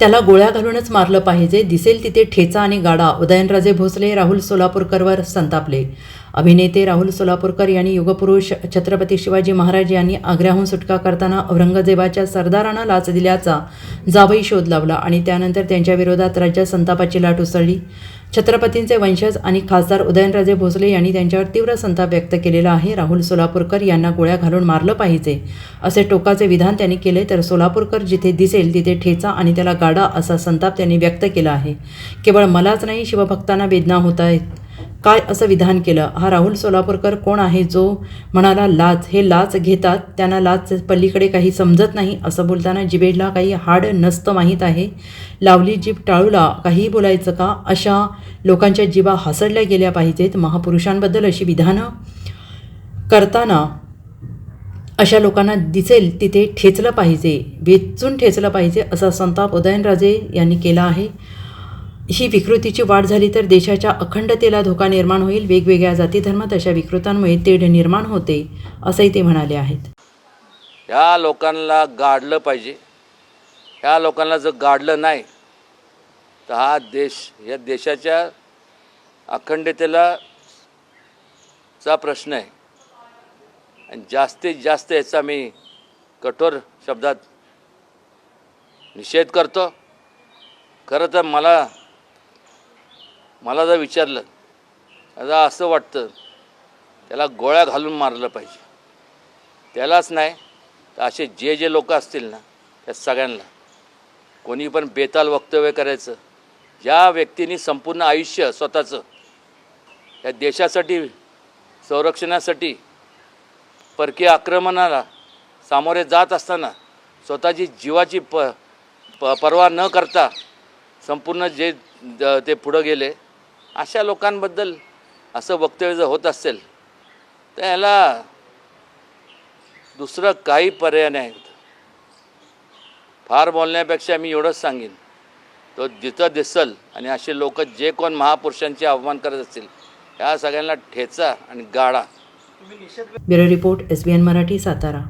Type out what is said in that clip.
त्याला गोळ्या घालूनच मारलं पाहिजे. दिसेल तिथे ठेचा आणि गाडा. उदयनराजे भोसले राहुल सोलापूरकरवर संतापले. अभिनेते राहुल सोलापूरकर यांनी युगपुरुष छत्रपती शिवाजी महाराज यांनी आग्र्याहून सुटका करताना औरंगजेबाच्या सरदारांना लाच दिल्याचा जावई शोध लावला आणि त्यानंतर त्यांच्या विरोधात राज्यात संतापाची लाट उसळली. छत्रपतींचे वंशज आणि खासदार उदयनराजे भोसले यांनी त्यांच्यावर तीव्र संताप व्यक्त केलेला आहे. राहुल सोलापूरकर यांना गोळ्या घालून मारलं पाहिजे असे टोकाचे विधान त्यांनी केले तर सोलापूरकर जिथे दिसेल तिथे ठेचा आणि त्याला गाडा असा संताप त्यांनी व्यक्त केला आहे. केवळ मलाच नाही शिवभक्तांना वेदना होत आहेत. काय असं विधान केलं? हा राहुल सोलापूरकर कोण आहे जो म्हणाला लाच हे लाच घेतात त्यांना लाच पलीकडे काही समजत नाही असं बोलताना जिबेडला काही हाड नसतं माहीत आहे. लावली जीभ टाळूला काहीही बोलायचं का? अशा लोकांच्या जीवा हसडल्या गेल्या पाहिजेत. महापुरुषांबद्दल अशी विधानं करताना अशा लोकांना दिसेल तिथे ठेचलं पाहिजे वेचून ठेचलं पाहिजे असा संताप उदयनराजे यांनी केला आहे. ही विकृतीची वाढ झाली तर देशाच्या अखंडतेला धोका निर्माण होईल. वेगवेगळ्या जाती धर्मात अशा विकृतांमुळे तेढ निर्माण होते असंही ते म्हणाले आहेत. ह्या लोकांना गाडलं पाहिजे. ह्या लोकांना जर गाडलं नाही तर हा देश या देशाच्या अखंडतेला चा प्रश्न आहे. आणि जास्तीत जास्त याचा मी कठोर शब्दात निषेध करतो. खरं तर मला मला जर विचारलं आता असं वाटतं त्याला गोळ्या घालून मारलं पाहिजे. त्यालाच नाही तर असे जे जे लोक असतील ना त्या सगळ्यांना. कोणी पण बेताल वक्तव्य करायचं ज्या व्यक्तीने संपूर्ण आयुष्य स्वतःचं या देशासाठी संरक्षणासाठी परकीय आक्रमणाला सामोरे जात असताना स्वतःची जीवाची प प पर्वा न करता संपूर्ण जे द- ते पुढं गेले अशा लोकांबद्दल असं वक्तव्य जर होत असेल तर याला दुसरं काही पर्याय नाही फार बोलण्यापेक्षा मी एवढंच सांगेन. तो जिथं दिसल आणि असे लोक जे कोण महापुरुषांचे अवमान करत असतील या सगळ्यांना ठेचा आणि गाडा bureau report S B N Marathi Satara.